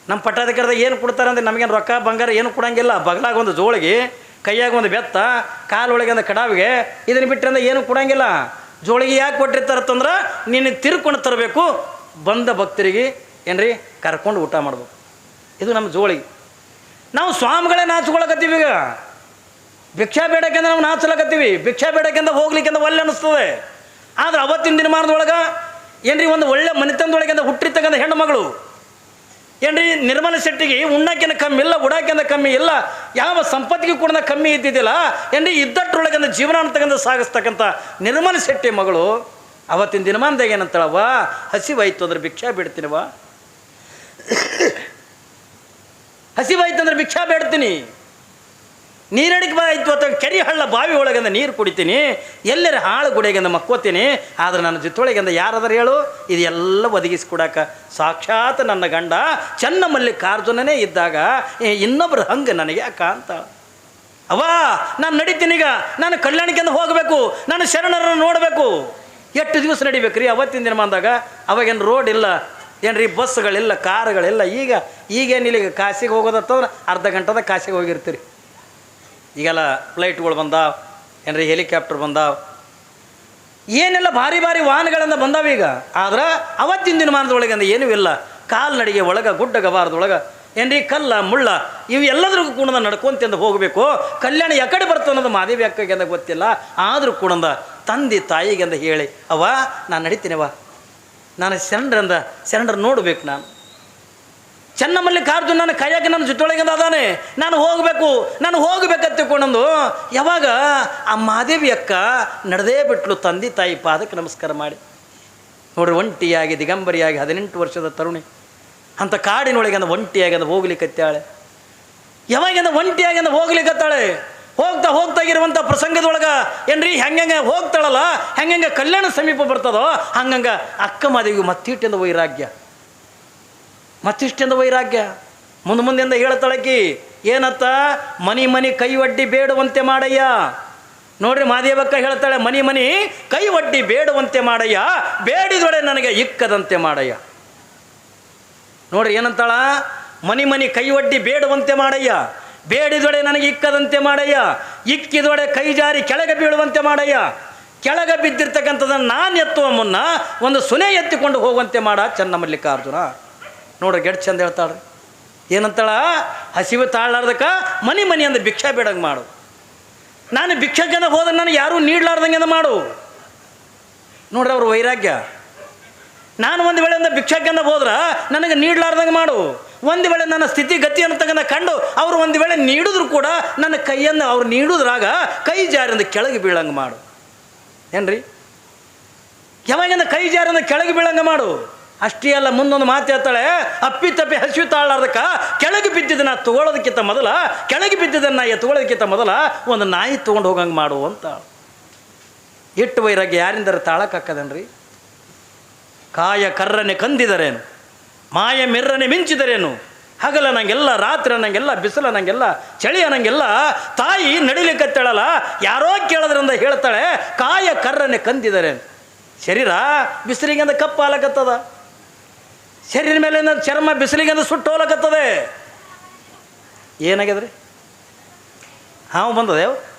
ನಮ್ಮ ಪಟ್ಟಾಧಿಕಾರದ ಏನು ಕೊಡ್ತಾರೆ ಅಂದ್ರೆ ನಮಗೇನು ರೊಕ್ಕ ಬಂಗಾರ ಏನು ಕೊಡಂಗಿಲ್ಲ. ಬಗಲಾಗ ಒಂದು ಜೋಳಿಗೆ, ಕೈಯಾಗ ಒಂದು ಬೆತ್ತ, ಕಾಲೊಳಗೆ ಒಂದು ಕಡಾವಿಗೆ, ಇದನ್ನು ಬಿಟ್ಟರೆ ಏನು ಕೊಡಂಗಿಲ್ಲ. ಜೋಳಿಗೆ ಯಾಕೆ ಕೊಟ್ಟಿರ್ತಾರತ್ತಂದ್ರೆ ನೀನು ತಿರ್ಕೊಂಡು ತರಬೇಕು. ಬಂದ ಭಕ್ತರಿಗೆ ಏನ್ರಿ, ಕರ್ಕೊಂಡು ಊಟ ಮಾಡ್ಬೇಕು. ಇದು ನಮ್ಮ ಜೋಳಿಗೆ. ನಾವು ಸ್ವಾಮಿಗಳೇ ನಾಚ್ಕೊಳಕತ್ತೀವಿ ಈಗ. ಭಿಕ್ಷಾ ಬೇಡಕ್ಕೆಂದ್ರೆ ನಾವು ನಾಚಲಕತ್ತೀವಿ. ಭಿಕ್ಷಾ ಬೇಡಕ್ಕೆಂದ ಹೋಗ್ಲಿಕ್ಕೆಂದ ಒಳ್ಳೆ ಅನಿಸ್ತದೆ ಆದ್ರೆ ಅವತ್ತಿನ ದಿನಮಾನದೊಳಗೆ ಏನ್ರಿ, ಒಂದು ಒಳ್ಳೆ ಮನೆತನದೊಳಗಿಂದ ಹುಟ್ಟಿರ್ತಕ್ಕಂಥ ಹೆಣ್ಣು ಮಗಳು ಏನ್ರಿ, ನಿರ್ಮಲ ಶೆಟ್ಟಿಗೆ ಉಣ್ಣಕ್ಕಿಂತ ಕಮ್ಮಿ ಇಲ್ಲ ಉಡಾಕಿಂತ ಕಮ್ಮಿ ಇಲ್ಲ, ಯಾವ ಸಂಪತ್ತಿಗೆ ಕೂಡ ಕಮ್ಮಿ ಇದ್ದಿದ್ದಿಲ್ಲ. ಏನ್ರಿ ಇದ್ದಟ್ಟರೊಳಗಿಂದ ಜೀವನ ಅಂತಕ್ಕಂಥ ಸಾಗಿಸ್ತಕ್ಕಂಥ ನಿರ್ಮಲ ಶೆಟ್ಟಿ ಮಗಳು, ಅವತ್ತಿನ ದಿನಮಾನದಾಗ ಏನಂತಳವ ಹಸಿವಾಯ್ತು ಅಂದ್ರೆ ಭಿಕ್ಷಾ ಬಿಡ್ತೀನವ ಹಸಿವಾಯ್ತು ಅಂದ್ರೆ ಭಿಕ್ಷಾ ಬೇಡ್ತೀನಿ. ನೀರಡಿಗೆ ಇದ್ದು ಅಥವಾ ಕೆರೆ ಹಳ್ಳ ಬಾವಿ ಒಳಗಿಂದ ನೀರು ಕುಡಿತೀನಿ, ಎಲ್ಲರ ಹಾಳು ಗುಡಿಗಿಂದ ಮಕ್ಕೋತೀನಿ, ಆದ್ರೆ ನನ್ನ ಜೊತೆಯೊಳಗಿಂದ ಯಾರಾದರೂ ಹೇಳು, ಇದೆಲ್ಲ ಒದಗಿಸ್ಕೊಡಕ್ಕೆ ಸಾಕ್ಷಾತ್ ನನ್ನ ಗಂಡ ಚೆನ್ನ ಮಲ್ಲಿಕಾರ್ಜುನನೇ ಇದ್ದಾಗ ಇನ್ನೊಬ್ರು ಹಂಗೆ ನನಗೆ ಯಾಕ ಅಂತ. ಅವಾ ನಾನು ನಡೀತೀನೀಗ ನಾನು ಕಲ್ಯಾಣಕ್ಕೆಂದು ಹೋಗಬೇಕು ನಾನು ಶರಣರನ್ನು ನೋಡಬೇಕು. ಎಷ್ಟು ದಿವಸ ನಡಿಬೇಕು ರೀ ಅವತ್ತಿನ ದಿನ ಬಂದಾಗ? ಅವಾಗೇನು ರೋಡ್ ಇಲ್ಲ, ಏನ್ರಿ ಬಸ್ಗಳಿಲ್ಲ, ಕಾರುಗಳಿಲ್ಲ, ಈಗ ಈಗೇನಿಲ್ಲ ಈಗ ಕಾಸಿಗೆ ಹೋಗೋದತ್ತಂದ್ರೆ ಅರ್ಧ ಗಂಟೆದಾಗ ಕಾಸಿಗೆ ಹೋಗಿರ್ತೀರಿ. ಈಗೆಲ್ಲ ಫ್ಲೈಟ್ಗಳು ಬಂದಾವ ಏನ್ರಿ ಹೆಲಿಕಾಪ್ಟರ್ ಬಂದಾವ ಏನೆಲ್ಲ ಭಾರಿ ಭಾರಿ ವಾಹನಗಳಿಂದ ಬಂದಾವ ಈಗ. ಆದ್ರೆ ಅವತ್ತಿನ ದಿನಮಾನದೊಳಗೆ ಏನೂ ಇಲ್ಲ. ಕಾಲ್ನಡಿಗೆ ಒಳಗೆ, ಗುಡ್ಡ ಗಬಾರದೊಳಗೆ ಏನ್ರಿ ಕಲ್ಲ, ಮುಳ್ಳ ಇವು ಎಲ್ಲದ್ರಿಗೂ ಕೂಡ ನಡ್ಕೊಂತಿಂದ ಹೋಗಬೇಕು. ಕಲ್ಯಾಣ ಯಾಕಡೆ ಬರ್ತು ಅನ್ನೋದು ಮಾದೇವಿ ಅಕ್ಕಗೆ ಅಂದ ಗೊತ್ತಿಲ್ಲ. ಆದರೂ ಕೂಡ ತಂದೆ ತಾಯಿಗೆ ಅಂತ ಹೇಳಿ ಅವ ನಾನು ನಡಿತೀನವ್ವ ನಾನು ಶರಣರಂದ ಶರಣರ ನೋಡ್ಬೇಕು ನಾನು. ಚೆನ್ನ ಕಾರ್ದು ನನ್ನ ಕೈಯಾಗೆ ನನ್ನ ಜೊತೆಯೊಳಗಿಂದ ಅದಾನೆ. ನಾನು ಹೋಗಬೇಕು, ನಾನು ಹೋಗಬೇಕಂತ ತಿಳ್ಕೊಂಡಂದು ಯಾವಾಗ ಆ ಮಾದೇವಿ ಅಕ್ಕ ನಡೆದೇ ಬಿಟ್ಲು ತಂದೆ ತಾಯಿ ಪಾದಕ್ಕೆ ನಮಸ್ಕಾರ ಮಾಡಿ. ನೋಡ್ರಿ, ಒಂಟಿಯಾಗಿ, ದಿಗಂಬರಿಯಾಗಿ, ಹದಿನೆಂಟು ವರ್ಷದ ತರುಣಿ. ಅಂಥ ಕಾಡಿನೊಳಗೆ ಅಂದ ಒಂಟಿಯಾಗಿ ಅಂದ ಹೋಗ್ಲಿಕ್ಕತ್ತಾಳೆ ಯಾವಾಗಿಂದ ಒಂಟಿಯಾಗಿ ಅಂದ ಹೋಗ್ಲಿಕ್ಕತ್ತಾಳೆ ಹೋಗ್ತಾ ಇರುವಂಥ ಪ್ರಸಂಗದೊಳಗೆ ಏನ್ರಿ ಹೆಂಗೆ ಹೋಗ್ತಾಳಲ್ಲ ಹೆಂಗೆ ಕಲ್ಯಾಣ ಸಮೀಪ ಬರ್ತದೋ, ಹಂಗಂಗೆ ಅಕ್ಕ ಮಾದೇವಿ ಮತ್ತಿಟ್ಟಿಂದ ವೈರಾಗ್ಯ. ಮತ್ತಿಷ್ಟಿಂದ ವೈರಾಗ್ಯ. ಮುಂದೆ ಮುಂದೆಯಿಂದ ಹೇಳ್ತಾಳಕಿ ಏನತ್ತ? ಮನಿ ಮನಿ ಕೈ ಒಡ್ಡಿ ಬೇಡುವಂತೆ ಮಾಡಯ್ಯ. ನೋಡ್ರಿ ಮಾದೇವಕ್ಕ ಹೇಳ್ತಾಳೆ, ಮನಿ ಮನಿ ಕೈ ಒಡ್ಡಿ ಬೇಡುವಂತೆ ಮಾಡಯ್ಯ, ಬೇಡಿದೊಡೆ ನನಗೆ ಇಕ್ಕದಂತೆ ಮಾಡಯ್ಯ. ನೋಡ್ರಿ ಏನಂತಾಳ? ಮನಿ ಮನಿ ಕೈ ಒಡ್ಡಿ ಬೇಡುವಂತೆ ಮಾಡಯ್ಯ, ಬೇಡಿದೊಡೆ ನನಗೆ ಇಕ್ಕದಂತೆ ಮಾಡಯ್ಯ, ಇಕ್ಕಿದೊಡೆ ಕೈ ಜಾರಿ ಕೆಳಗೆ ಬೀಳುವಂತೆ ಮಾಡಯ್ಯ. ಕೆಳಗೆ ಬಿದ್ದಿರ್ತಕ್ಕಂಥದ್ದನ್ನು ನಾನು ಎತ್ತುವ ಮುನ್ನ ಒಂದು ಸುನೆ ಎತ್ತಿಕೊಂಡು ಹೋಗುವಂತೆ ಮಾಡ ಚೆನ್ನ ಮಲ್ಲಿಕಾರ್ಜುನ ನೋಡ್ರಿ ಗೆಟ್ ಚಂದ ಹೇಳ್ತಾಳ್ರಿ ಏನಂತಾಳ? ಹಸಿವು ತಾಳಾರ್ದಕ್ಕ ಮನಿ ಮನಿ ಅಂದ ಭಿಕ್ಷಾ ಬೇಡಂಗೆ ಮಾಡು. ನಾನು ಭಿಕ್ಷಕನ ಹೋದ್ರೆ ನನಗೆ ಯಾರೂ ನೀಡ್ಲಾರ್ದಂಗೆ ಮಾಡು. ನೋಡ್ರಿ ಅವ್ರ ವೈರಾಗ್ಯ. ನಾನು ಒಂದು ವೇಳೆ ಅಂದ ಭಿಕ್ಷಾಕಂದ ಹೋದ್ರೆ ನನಗೆ ನೀಡ್ಲಾರ್ದಂಗೆ ಮಾಡು. ಒಂದು ವೇಳೆ ನನ್ನ ಸ್ಥಿತಿ ಗತಿ ತಗನ ಕಂಡು ಅವರು ಒಂದು ವೇಳೆ ನೀಡಿದ್ರು ಕೂಡ ನನ್ನ ಕೈಯನ್ನು ಅವ್ರು ನೀಡಿದ್ರಾಗ ಕೈ ಜಾರಿಂದ ಕೆಳಗೆ ಬೀಳಂಗೆ ಮಾಡು. ಏನ್ರಿ? ಯಾವಾಗಿಂದ ಕೈ ಜಾರಿಂದ ಕೆಳಗೆ ಬೀಳಂಗೆ ಮಾಡು? ಅಷ್ಟೇ ಅಲ್ಲ ಮುಂದೊಂದು ಮಾತು ಹೇಳ್ತಾಳೆ, ಅಪ್ಪಿ ತಪ್ಪಿ ಹಸಿವು ತಾಳಾರ್ದಕ್ಕ ಕೆಳಗೆ ಬಿದ್ದಿದ್ದನ್ನ ತಗೊಳ್ಳೋದಕ್ಕಿಂತ ಮೊದಲ, ಕೆಳಗೆ ಬಿದ್ದಿದ್ದನ್ನ ತಗೊಳ್ಳೋದಕ್ಕಿಂತ ಮೊದಲ ಒಂದು ನಾಯಿ ತೊಗೊಂಡು ಹೋಗಂಗೆ ಮಾಡು ಅಂತ. ಇಟ್ಟು ವೈರಾಗ್ಯ ಯಾರಿಂದರ ತಾಳಕ್ಕಾಕ್ಕದನ್ರಿ ಕಾಯ ಕರ್ರನೆ ಕಂದಿದರೇನು? ಮಾಯ ಮೆರ್ರನೆ ಮಿಂಚಿದರೇನು? ಹಗಲ ನಂಗೆಲ್ಲ, ರಾತ್ರಿ ನಂಗೆಲ್ಲ, ಬಿಸಿಲ ನಂಗೆಲ್ಲ ಚಳಿ ಅನ್ನಂಗೆಲ್ಲ ತಾಯಿ ನಡಿಲಿಕ್ಕತ್ತೇಳಲ್ಲ ಯಾರೋ ಕೇಳೋದ್ರಿಂದ ಹೇಳ್ತಾಳೆ, ಕಾಯ ಕರ್ರನೆ ಕಂದಿದರೇನು? ಶರೀರ ಬಿಸಿಲಿಗೆಂದ ಕಪ್ಪು ಹಾಲಕತ್ತದ ಶರೀರ ಮೇಲೆ ಚರ್ಮ ಬಿಸಿಲಿಗೆಂದ ಸುಟ್ಟು ಹೋಲಕತ್ತದೆ. ಏನಾಗ್ಯದ್ರಿ? ಹಾವು ಬಂದದೇವ್?